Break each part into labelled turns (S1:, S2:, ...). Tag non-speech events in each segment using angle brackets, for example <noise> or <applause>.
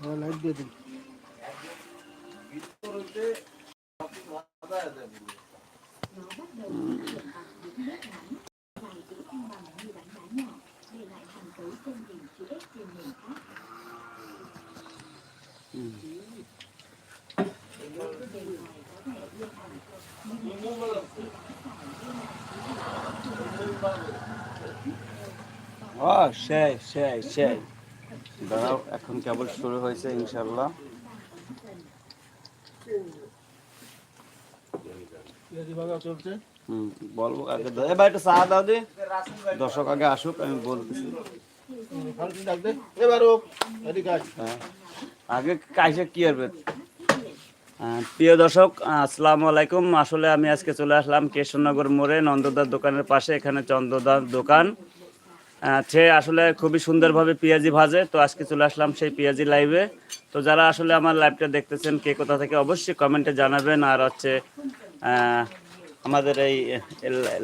S1: Light দিয়ে দিন
S2: ও সেই সেই সেই দাঁড়াও এখন কেবল শুরু হয়েছে ইনশাল্লাহ বলব আগে দাও। এ ভাই একটু চা দাও দি। দর্শক আগে আসুক আমি বলতেছি। হ্যাঁ। আগে কাইসে কি করবে আহ, প্রিয় দর্শক আসসালামু আলাইকুম। আসলে আমি আজকে চলে আসলাম কৃষ্ণনগর মোড়ে নন্দদার দোকানের পাশে এখানে চন্দ্রদার দোকান। সে আসলে খুবই সুন্দরভাবে পেঁয়াজি ভাজে। তো আজকে চলে আসলাম সেই পেঁয়াজি লাইভে তো যারা আসলে আমার লাইভটা দেখতেছেন, কে কোথা থেকে, অবশ্যই কমেন্টে জানাবেন। আর হচ্ছে আমাদের এই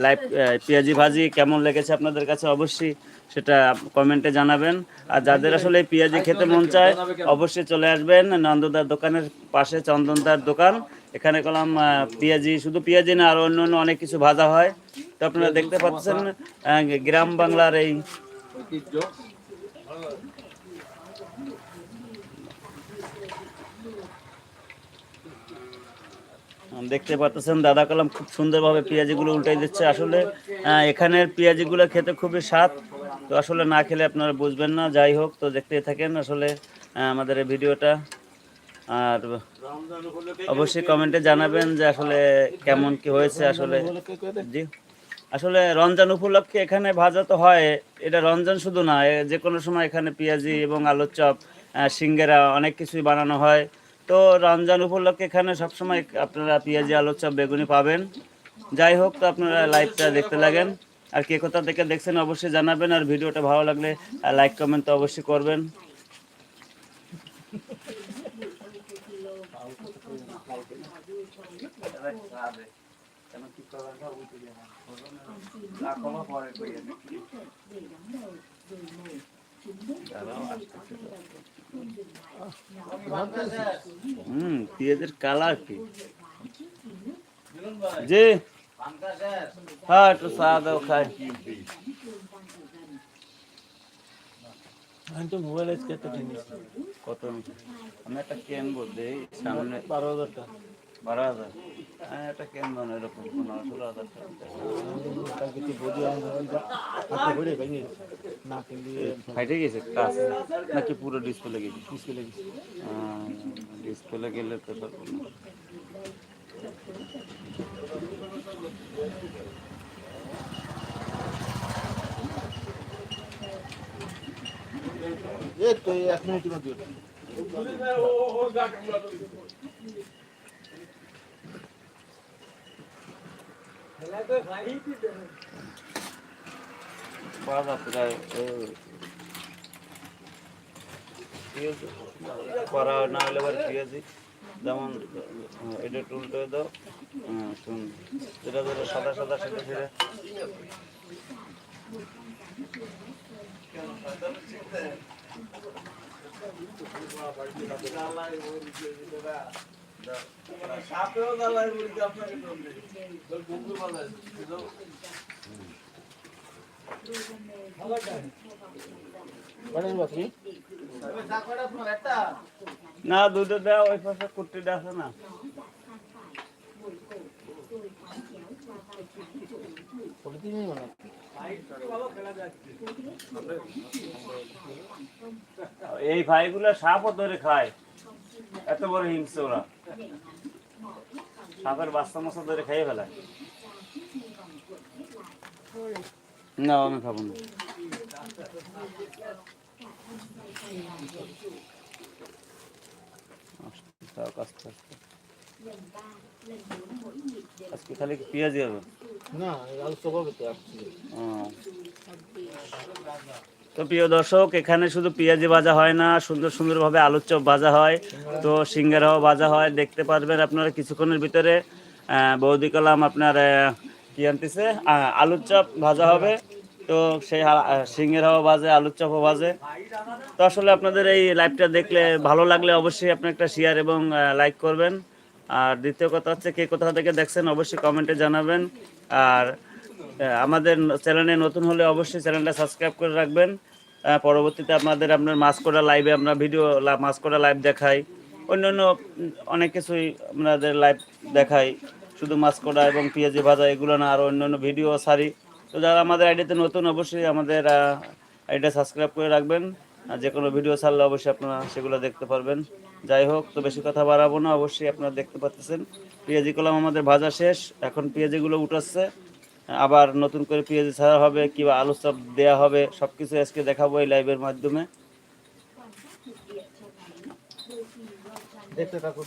S2: লাইভ পেঁয়াজি ভাজি কেমন লেগেছে আপনাদের কাছে, অবশ্যই সেটা কমেন্টে জানাবেন। আর যাদের আসলে এই পেঁয়াজি খেতে মন চায়, অবশ্যই চলে আসবেন। নন্দদার দোকানের পাশে চন্দনদার দোকান। এখানে আহ, পেঁয়াজি শুধু পেঁয়াজি না আর অন্য অন্য অনেক কিছু ভাজা হয়। তো আপনারা দেখতে পাচ্ছেন গ্রাম বাংলার এই দেখতে পাচ্ছেন দাদা কলাম খুব সুন্দরভাবে পেঁয়াজিগুলো উল্টাই দিচ্ছে। আসলে এখানের পেঁয়াজিগুলো খেতে খুবই স্বাদ। তো আসলে না খেলে আপনারা বুঝবেন না যাই হোক তো দেখতেই থাকেন আসলে আমাদের ভিডিওটা। আর অবশ্যই কমেন্টে জানাবেন যে আসলে কেমন কি হয়েছে, আসলে জি। আসলে রমজান উপলক্ষে এখানে ভাজা তো হয়, এটা রমজান শুধু না যে কোনো সময় এখানে পেঁয়াজি এবং আলুর চপ সিঙ্গারা অনেক কিছুই বানানো হয়। তো রমজান উপলক্ষে এখানে সবসময় আপনারা পেঁয়াজি, আলুর চপ, বেগুনি পাবেন। যাই হোক, তো আপনারা লাইভটা দেখতে লাগেন। আর কে কোথা থেকে দেখছেন অবশ্যই জানাবেন, আর ভিডিওটা ভালো লাগলে লাইক, কমেন্ট তো অবশ্যই করবেন। হুম পেঁয়াজের কালার কি? জি হ্যাঁ একটু চা দাও খাই।
S1: আমি তো মোবাইল আজকে একটা কিনেছি।
S2: কত? আমি একটা কিনবো দেই সামনে।
S1: বারো হাজার টাকা।
S2: বারো হাজার হ্যাঁ একটা কিনবো না এরকম পনেরো ষোলো হাজার টাকা
S1: তার কিছু বুঝি আমি মোবাইলটা হাতে ভরে ভেঙে না কিনলে
S2: ফাইটে গেছে কাজ নাকি পুরো ডিসপ্লে গেছে
S1: ডিসপ্লে গেছে
S2: ডিসপ্লে গেলে তো পারব না
S1: এই তো এই এক মিনিটের মধ্যে
S2: বাবা প্রায় ওই পেঁয়াজ করা না হলে আবার পেঁয়াজি যেমন এটা একটু উল্টে দাও যেটা যেটা সাদা সাদা সেটা সেটা
S1: বাকি
S2: না দুধে দেওয়া ওই পাশে কুর্তিটা আছে না। এই ভাইগুলো সাপও ধরে খায়। এত বড় হিংসে ওরা। সাপের বাচ্চা মাছা ধরে খাইয়ে ফেলায়। না আমি খাব না। আস্তে আস্তে আস্তে। আজকে খালি কি পেঁয়াজি হবে?
S1: না আলু
S2: তো প্রিয় দর্শক, এখানে শুধু পেঁয়াজি ভাজা হয় না, সুন্দর সুন্দরভাবে আলুর চপ ভাজা হয়। তো সিঙ্গারাও ভাজা হয়, দেখতে পারবেন আপনারা কিছুক্ষণের ভিতরে। বৌদি কলাম আপনার কি আনতেছে? আলুর চপ ভাজা হবে। তো সেই হাওয়া বাজে আলুর চপও বাজে তো আসলে আপনাদের এই লাইভটা দেখলে ভালো লাগলে অবশ্যই আপনি একটা শেয়ার এবং লাইক করবেন। আর দ্বিতীয় কথা হচ্ছে, কে কোথা থেকে দেখছেন অবশ্যই কমেন্টে জানাবেন। আর আমাদের চ্যানেলে নতুন হলে অবশ্যই চ্যানেলটা সাবস্ক্রাইব করে রাখবেন। পরবর্তীতে আপনাদের আপনার মাছ করা লাইভে আমরা ভিডিও মাছ করা লাইভ দেখাই। অন্যান্য উম, অনেক কিছুই আপনাদের লাইভ দেখাই। শুধু মাছ করা এবং পেঁয়াজি ভাজা এগুলো না আর অন্যান্য ভিডিও সারি। তো যারা আমাদের আইডিতে নতুন অবশ্যই আমাদের আইডিটা সাবস্ক্রাইব করে রাখবেন। আর যে কোনো ভিডিও ছাড়লে অবশ্যই আপনারা সেগুলো দেখতে পারবেন। যাই হোক তো বেশি কথা বাড়াবো না অবশ্যই আপনারা দেখতে পাচ্ছেন পেঁয়াজি কলাম আমাদের ভাজা শেষ। এখন পেঁয়াজিগুলো উঠাচ্ছে। আবার নতুন করে পেঁয়াজি ছাড়া হবে কিংবা আলু চপ দেওয়া হবে সব কিছু আজকে দেখাবো এই লাইভের মাধ্যমে।
S1: দেখতে থাকুন।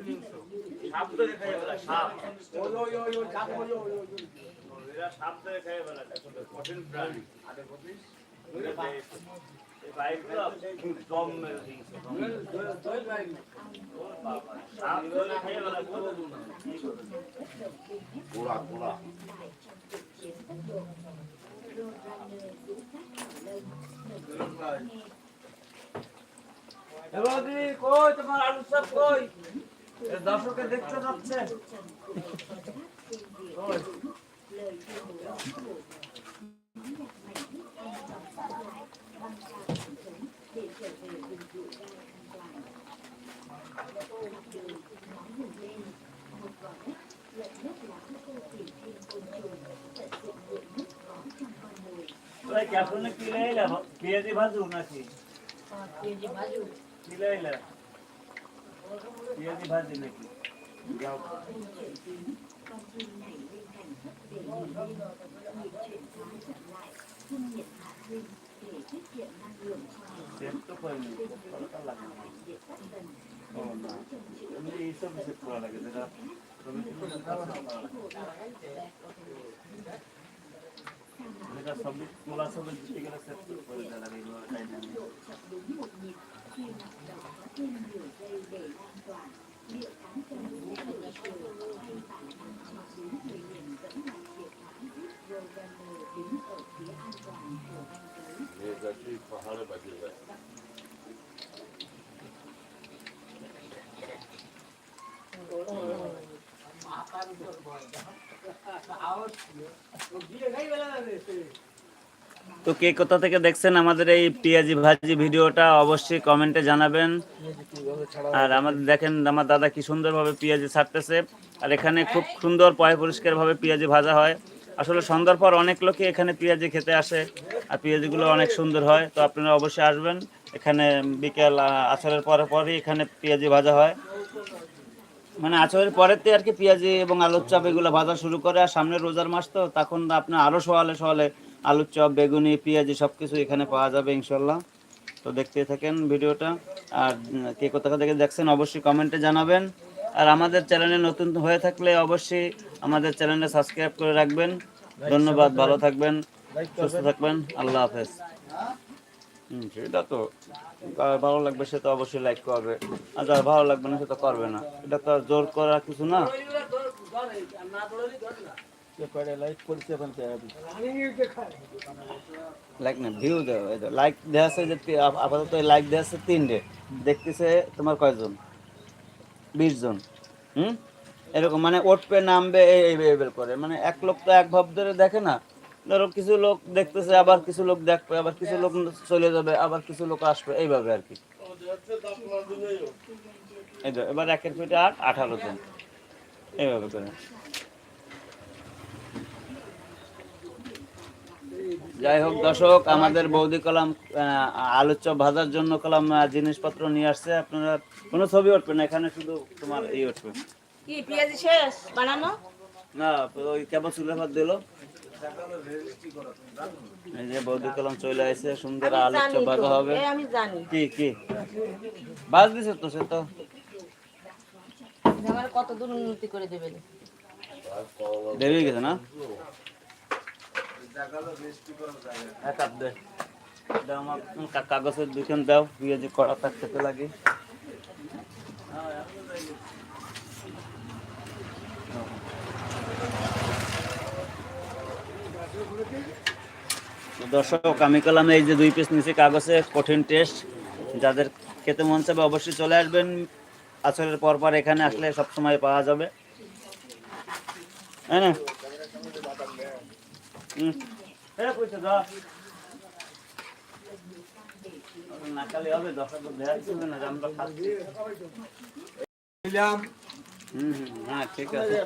S2: নিংস সাপ ধরে খাইয়ে ফেলা সাপ দম মেরে দিয়েছে সাপ। ধরে খাইয়ে
S1: গোড়া গোড়া।
S2: কই তোমার আলু সব কই? দর্শকে দেখতে যাচ্ছে। তোরা কি আসলে কি লাইলা পেঁয়াজি ভাজু নাকি? কি লাইলা পেঁয়াজি ভাজি নাকি যাও সেট তো করিনি ভালোটা লাগে না ও না এমনি এইসব সেট করা লাগে যেটা শ্রমিকের জন্য তো কে কোথা থেকে দেখছেন আমাদের এই পেঁয়াজি ভাজি ভিডিওটা অবশ্যই কমেন্টে জানাবেন। আর আমাদের দেখেন আমার দাদা কি সুন্দরভাবে পেঁয়াজি ছাড়তেছে। আর এখানে খুব সুন্দর পয় পরিষ্কারভাবে পেঁয়াজি ভাজা হয়। আসলে সন্ধ্যার পর অনেক লোকে এখানে পেঁয়াজি খেতে আসে, আর পেঁয়াজিগুলো অনেক সুন্দর হয়। তো আপনারা অবশ্যই আসবেন। এখানে বিকেল আচারের পরে, পরই এখানে পেঁয়াজি ভাজা হয়। মানে আচরের পরেতে আর কি পেঁয়াজি এবং আলুর চপ এগুলো ভাজা শুরু করে, আর সামনে রোজার মাস তো, তখন আপনার আরও সোয়ালে সোয়ালে আলুর চপ, বেগুনি, পেঁয়াজি সব কিছু এখানে পাওয়া যাবে ইনশাল্লাহ তো দেখতে থাকেন ভিডিওটা। আর কে কোথা থেকে দেখছেন অবশ্যই কমেন্টে জানাবেন। আর আমাদের চ্যানেলে নতুন হয়ে থাকলে অবশ্যই আমাদের চ্যানেলে সাবস্ক্রাইব করে রাখবেন। ধন্যবাদ, ভালো থাকবেন, সুস্থ থাকবেন, আল্লাহ হাফেজ। হুম, সেটা তো ভালো লাগবে সে তো অবশ্যই লাইক করবে। আর যার ভালো লাগবে না সে তো করবে না। এটা তো আর জোর করা কিছু না।
S1: লাইক
S2: না ভিউ দেওয়া লাইক আছে যে আপাতত লাইক দেওয়া আছে তিনটে। দেখতেছে তোমার কয়জন? বিশ জন। হুম? এরকম মানে ওটপে নামবে, এই করে। মানে এক লোক তো এক ভাব ধরে দেখে না। ধরো কিছু লোক দেখতেছে, আবার কিছু লোক দেখবে, আবার কিছু লোক চলে যাবে, আবার কিছু লোক আসবে, এইভাবে আর কি। এই এবার একের পিঠে আট আঠারো জন। এইভাবে করে। যাই হোক দর্শক আমাদের বৌদি কলাম চপ ভাজার জন্য কলাম জিনিসপত্র নিয়ে আসছে। আপনারা কোনো ছবি উঠবে না এখানে শুধু তোমার এই উঠবে।
S3: কি পেঁয়াজি শেষ? বানানো?
S2: না ওই কেবল চুলে ভাত দিল। এই যে বৌদি কলম চলে আসছে সুন্দর চপ ভাজা হবে।
S3: আমি জানি।
S2: কি কি? বাজ দিছে তো সে তো।
S3: কত দূর উন্নতি করে দেবে
S2: দেবে গেছে না? আমার কাগজের দুখান দাও পেঁয়াজি কড়া তাক খেতে লাগে। দর্শক, আমি করলাম এই যে দুই পিস নিচে কাগজে, কঠিন টেস্ট যাদের খেতে মন চাবে অবশ্যই চলে আসবেন। আসরের পর পর এখানে আসলে সব সময় পাওয়া যাবে। হ্যাঁ না। এ, না হ্যাঁ ঠিক আছে।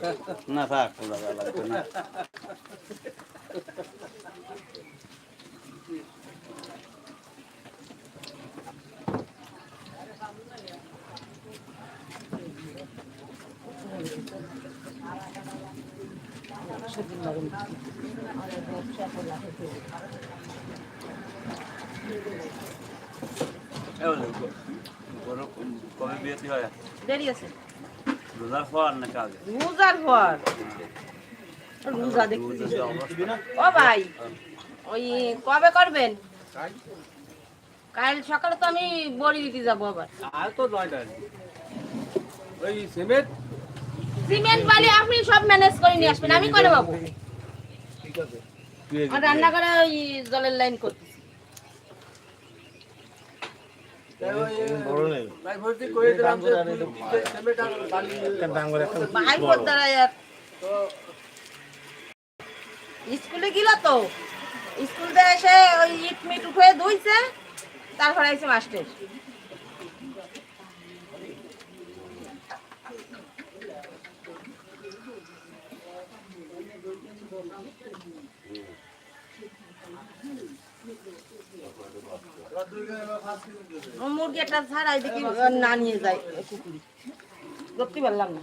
S2: না থাক লাগবে না। গ- গরু কবে বিয়েতে হয়
S3: দেরি আছে।
S2: রোজার পর নাকি আগে?
S3: রোজার পর রোজা দেখতেছি। ও ভাই ওই কবে করবেন? কাল সকালে তো আমি বড়ি দিতে যাব আবার।
S1: আর তো নয়টা ওই সিমেন্ট
S3: সিমেন্ট বালি আপনি সব ম্যানেজ করে নিয়ে আসবেন আমি করে পাবো।
S1: ঠিক আছে।
S3: আর রান্নাঘরে ওই জলের লাইন করতেছি।
S1: করে
S3: স্কুলে গেল তো। স্কুল থেকে এসে ওই ইট মিট উঠে ধুইছে তারপরে আইছে মাস্টার মুরগি একটা ছাড়াই এদিকে না নিয়ে যায় কুকুরি। ধরতে পারলাম না।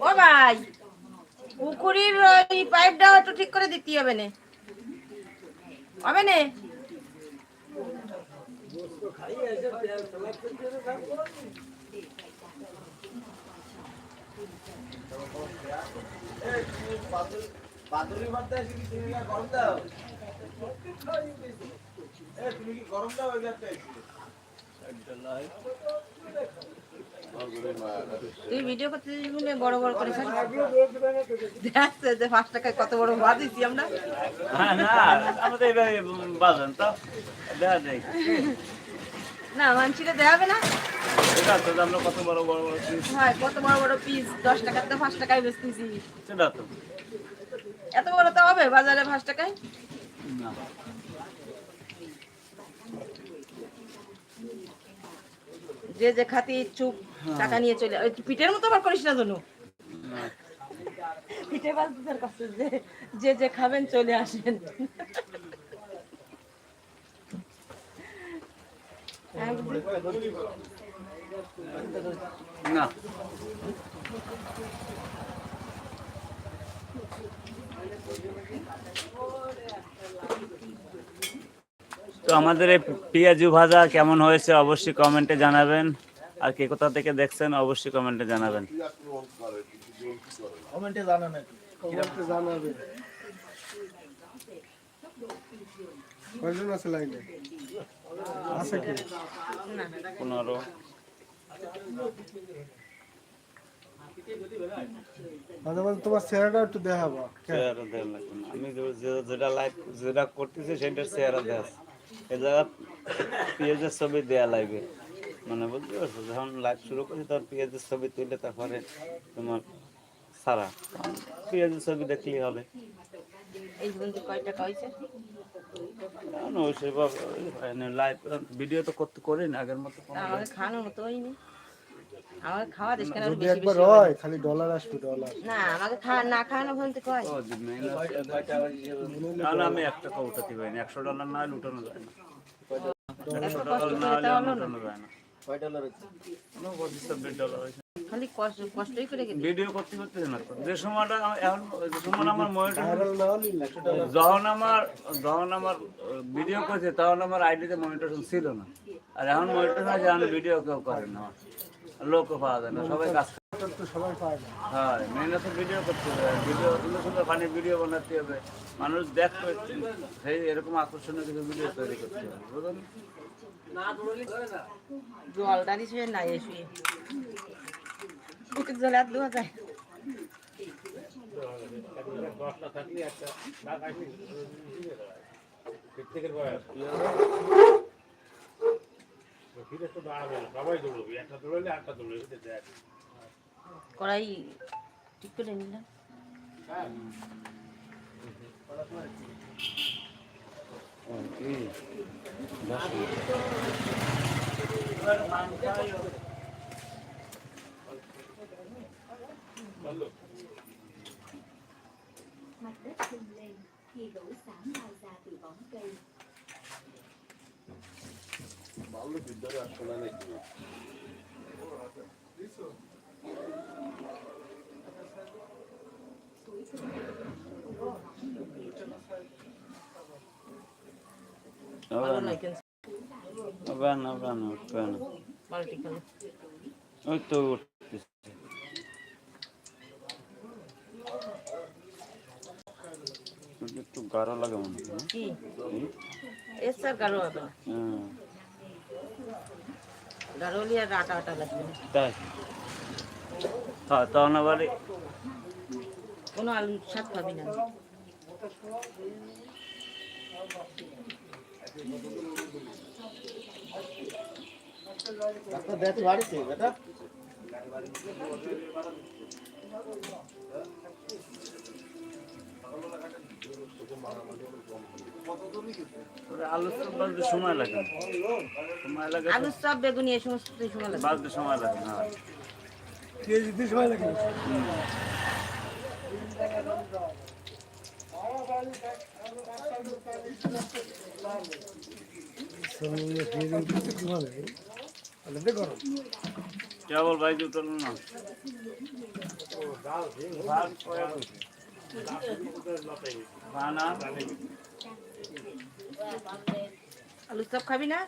S3: ও ভাই, পুকুরির ওই পাইপটাও একটু ঠিক করে দিতে হবে না। হবে না?
S1: তুমি কি গরম দাও?
S3: তুই ভিডিও করতে বলে বড় বড় করে দেখছে যে পাঁচ টাকায় কত বড় দিচ্ছি আমরা।
S2: হ্যাঁ না আমাদের এইভাবে বাজান তো দেখা যায়
S3: না
S2: আমরা কত বড় বড় বড় piece,
S3: হয় কত বড় বড় পিস দশ টাকার তো পাঁচ টাকায় বেচতেছি
S2: সেটা তো।
S3: এত বড় তো হবে বাজারে পাঁচ টাকায়?
S2: না।
S3: যে যে খাতি ইচ্ছুক টাকা নিয়ে চলে ওই পিঠের মতো আবার করিস না জন্য পিঠে বাজদের কাছে যে যে যে খাবেন চলে আসেন।
S2: না। তো আমাদের এই পেঁয়াজু ভাজা কেমন হয়েছে অবশ্যই কমেন্টে জানাবেন। আর কে কোথা থেকে দেখছেন অবশ্যই কমেন্টে জানাবেন।
S1: কমেন্টে
S4: কয়জন আছে লাইনে? আছে কি?
S2: পনেরো।
S4: মাঝে মাঝে তোমার চেহারাটা একটু দেখাবো
S2: চেহারা দেওয়া লাগবে না। আমি যেটা লাইভ যেটা করতেছি সেটার চেহারা জায়গা পেঁয়াজের ছবি দেওয়া লাগবে। মানে বুঝতে পারছ? যখন লাইভ শুরু করছি তখন পেঁয়াজের ছবি তুলে তারপরে তোমার সারা। পেঁয়াজের ছবি দেখলেই হবে। ওই সেভাবে লাইভ ভিডিও তো করতে করি না আগের মতো কোনো-
S3: তা আমাকে খাওয়ানোর মতো হয়নি। আমাকে খাওয়া দেশ কেন বেশি
S4: একবার হয় খালি ডলার আসবে ডলার
S3: না আমাকে খাওয়া খাওয়ানো পর্যন্ত কয়?
S2: আমি এক টাকা উঠাতে পারিনি একশো ডলার না উঠানো যায় না। একশো ডলার না। উঠানো যায় না।
S1: কয় ডলার হচ্ছে
S2: ছাব্বিশ ডলার হয়েছে।
S3: খালি কষ্ট কষ্টই করে গেলি
S2: ভিডিও করতে করতে না যে সময়টা এখন যে সময় আমার মনিটর যখন আমার যখন আমার ভিডিও করছে তখন আমার আইডিতে মনিটরেশন ছিল না। আর এখন মনিটরেশন আছে এখন ভিডিও কেউ করে না। লোকও পাওয়া যায় না সবাই কাজ।
S4: তো সবাই পায় না।
S2: হ্যাঁ মেন তো ভিডিও করতে হবে। ভিডিও সুন্দর সুন্দর ফানি ভিডিও বানাতে হবে। মানুষ দেখবে সেই এরকম আকর্ষণীয় কিছু ভিডিও তৈরি করতে হবে বুঝলেন?
S3: জলটা দিছে না এ শুয়ে। বুকের জলে আর দেওয়া যায় কড়াই ঠিক করে নিলাম
S5: mặt đất bừng lên khi lũ xám lao ra từ bóng cây
S3: ভালো নয় কিন্তু
S2: হবে না হবে না উঠবে না
S3: ভালো ঠিক আছে
S2: ওই তো উঠতেছে ওটা একটু গাঢ় লাগে মনে হয় না?
S3: কি
S2: এই?
S3: এর স্যার গাঢ় হবে না
S2: হ্যাঁ, তখন আবার
S3: কোনো আলু পাবি না।
S2: চপ বাজতে সময় লাগে সময় লাগে
S3: সব বেগুনি এই সমস্ত সময় লাগবে
S2: বাজতে সময় লাগে না
S4: কেজি দিয়ে সময় লাগে গরম
S2: কেবল ভাই জুটল না
S3: আলুর চপ খাবি না?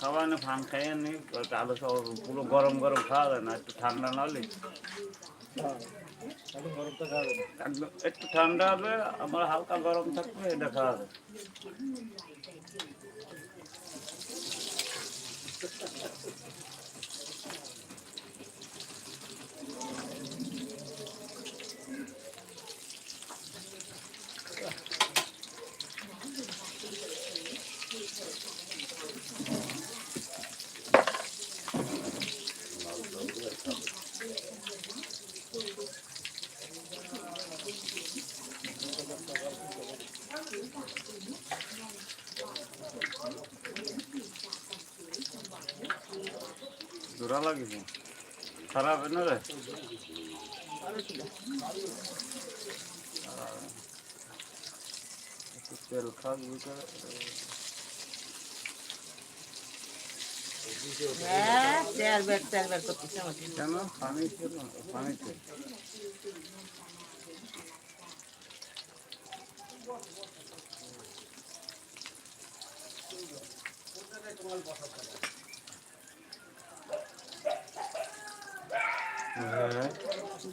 S2: খাওয়া না ফান খাইয়ে নি আলু সব পুরো গরম গরম খাওয়া যায় না, একটু ঠান্ডা না হলে। একটু ঠান্ডা হবে আমার হালকা গরম থাকবে, এটা খাওয়া যায়। জোড়া লাগিছে খারাপ না রে? তেল খাস
S3: হ্যাঁ আমাকে।
S2: কেন? পানি ছিল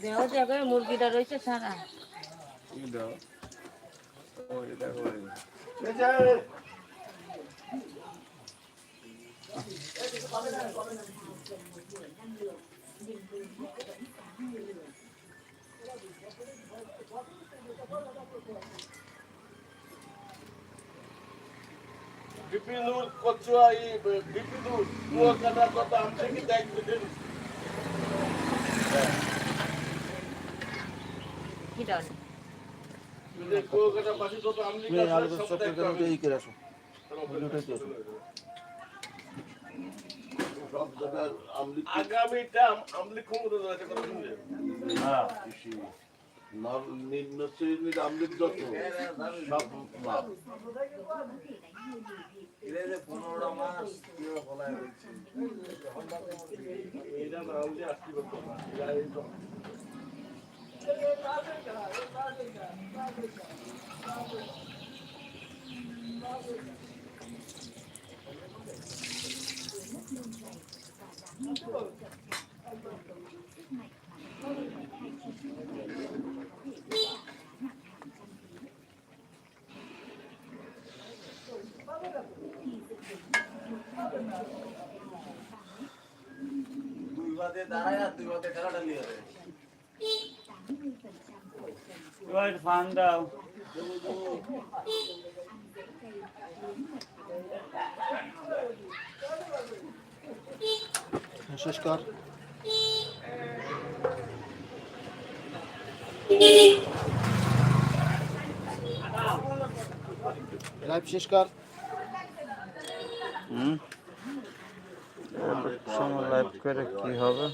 S3: দেহ জায়গায় মুরগিটা রয়েছে সারা
S2: দেখো।
S6: বিপিনুর কচুয়া বিপিনুর কুয়াকাটা কত আমছে কি দেখ
S3: কি ডাল
S6: কুয়াকাটা পাশে কত আমলি সব দেখ
S1: এই করে আসো
S6: আগামীটা আমলি ক্ষমতা আছে কথা শুনলে
S2: হ্যাঁ
S6: নিম্ন শ্রেণির আমলির যত সব মাপ <laughs> এটা না আমলি আসতে পারতো না এরা এই সব
S2: ওই ফান দাও।
S1: শেষ কর। লাইভ শেষ কর।
S2: হুম? সময় লাইভ করে কি হবে?